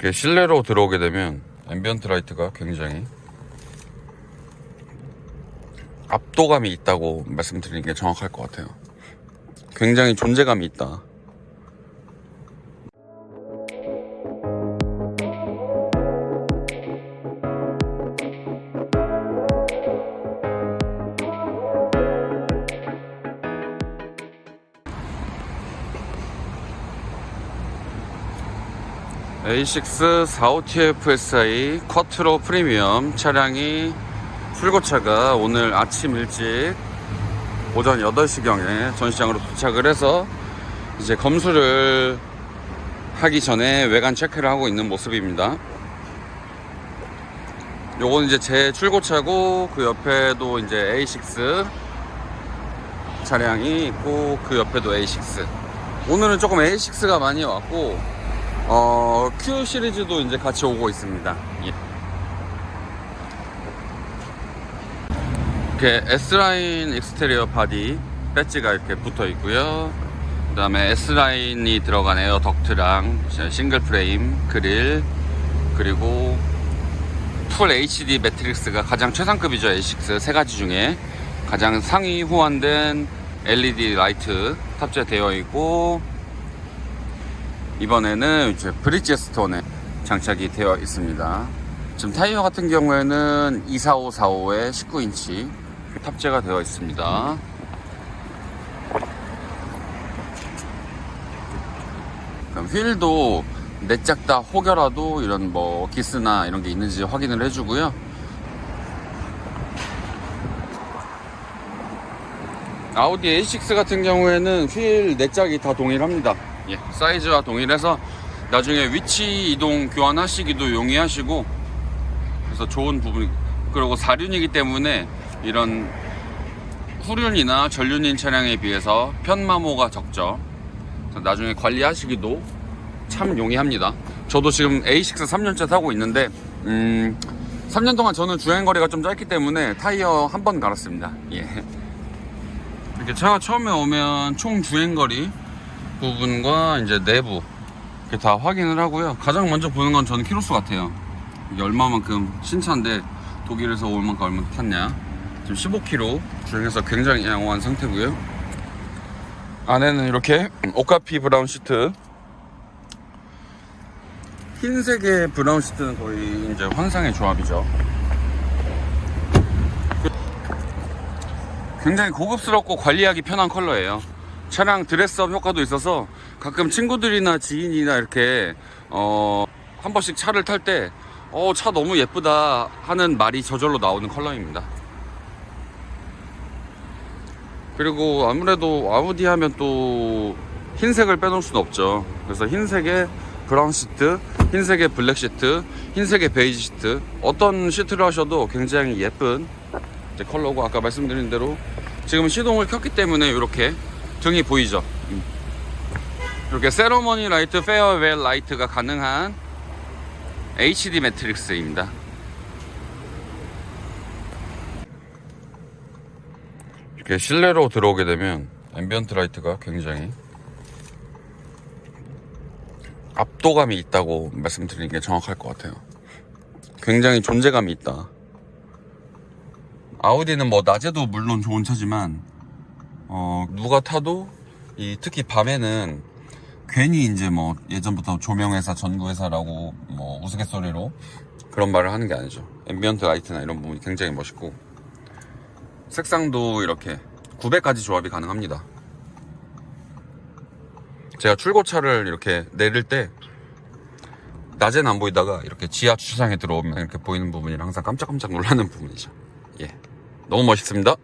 이렇게 실내로 들어오게 되면 앰비언트 라이트가 굉장히 압도감이 있다고 말씀드리는 게 정확할 것 같아요. 굉장히 존재감이 있다. A6 45TFSI 쿼트로 프리미엄 차량이 출고차가 오늘 아침 일찍 오전 8시경에 전시장으로 도착을 해서 이제 검수를 하기 전에 외관 체크를 하고 있는 모습입니다. 요건 이제 제 출고차고 그 옆에도 이제 A6 차량이 있고 그 옆에도 A6 오늘은 조금 A6가 많이 왔고 어, Q 시리즈도 이제 같이 오고 있습니다. 예. 이렇게 S라인 익스테리어 바디 배지가 이렇게 붙어 있고요. 그 다음에 S라인이 들어간 에어 덕트랑 싱글 프레임 그릴 그리고 풀 HD 매트릭스가 가장 최상급이죠. A6 세 가지 중에 가장 상위 호환된 LED 라이트 탑재되어 있고 이번에는 이제 브릿지스톤에 장착이 되어 있습니다. 지금 타이어 같은 경우에는 24545에 19인치 탑재가 되어 있습니다. 그럼 휠도 내짝 다 혹여라도 이런 뭐 기스나 이런 게 있는지 확인을 해주고요. 아우디 A6 같은 경우에는 휠 내짝이 다 동일합니다. 예, 사이즈와 동일해서 나중에 위치 이동 교환하시기도 용이하시고 그래서 좋은 부분 그리고 사륜이기 때문에 이런 후륜이나 전륜인 차량에 비해서 편마모가 적죠. 나중에 관리하시기도 참 용이합니다. 저도 지금 A6 3년째 타고 있는데 음, 3년 동안 저는 주행 거리가 좀 짧기 때문에 타이어 한 번 갈았습니다. 예. 이렇게 차가 처음에 오면 총 주행 거리 부분과 이제 내부 이렇게 다 확인을 하고요. 가장 먼저 보는 건 저는 키로수 같아요. 이게 얼마만큼 신차인데 독일에서 올 만큼 얼마 탔냐. 지금 15km 주행해서 굉장히 양호한 상태고요. 안에는 이렇게 오카피 브라운 시트. 흰색의 브라운 시트는 거의 이제 환상의 조합이죠. 굉장히 고급스럽고 관리하기 편한 컬러예요. 차량 드레스업 효과도 있어서 가끔 친구들이나 지인이나 이렇게 어, 한 번씩 차를 탈 때 어, 차 너무 예쁘다 하는 말이 저절로 나오는 컬러입니다. 그리고 아무래도 아우디 하면 또 흰색을 빼놓을 수는 없죠. 그래서 흰색의 브라운 시트, 흰색의 블랙 시트, 흰색의 베이지 시트 어떤 시트를 하셔도 굉장히 예쁜 컬러고 아까 말씀드린 대로 지금 시동을 켰기 때문에 이렇게 등이 보이죠. 음. 이렇게 세러머니 라이트, 페어웰 라이트가 가능한 HD 매트릭스입니다. 이렇게 실내로 들어오게 되면 앰비언트 라이트가 굉장히 압도감이 있다고 말씀드리는 게 정확할 것 같아요. 굉장히 존재감이 있다. 아우디는 뭐 낮에도 물론 좋은 차지만 어, 누가 타도 이 특히 밤에는 괜히 이제 뭐 예전부터 조명회사 전구회사라고 뭐 우스갯소리로 그런 말을 하는 게 아니죠. 앰비언트 라이트나 이런 부분이 굉장히 멋있고 색상도 이렇게 900가지 조합이 가능합니다. 제가 출고차를 이렇게 내릴 때 낮에는 안 보이다가 이렇게 지하 주차장에 들어오면 이렇게 보이는 부분이 항상 깜짝깜짝 놀라는 부분이죠. 예. 너무 멋있습니다.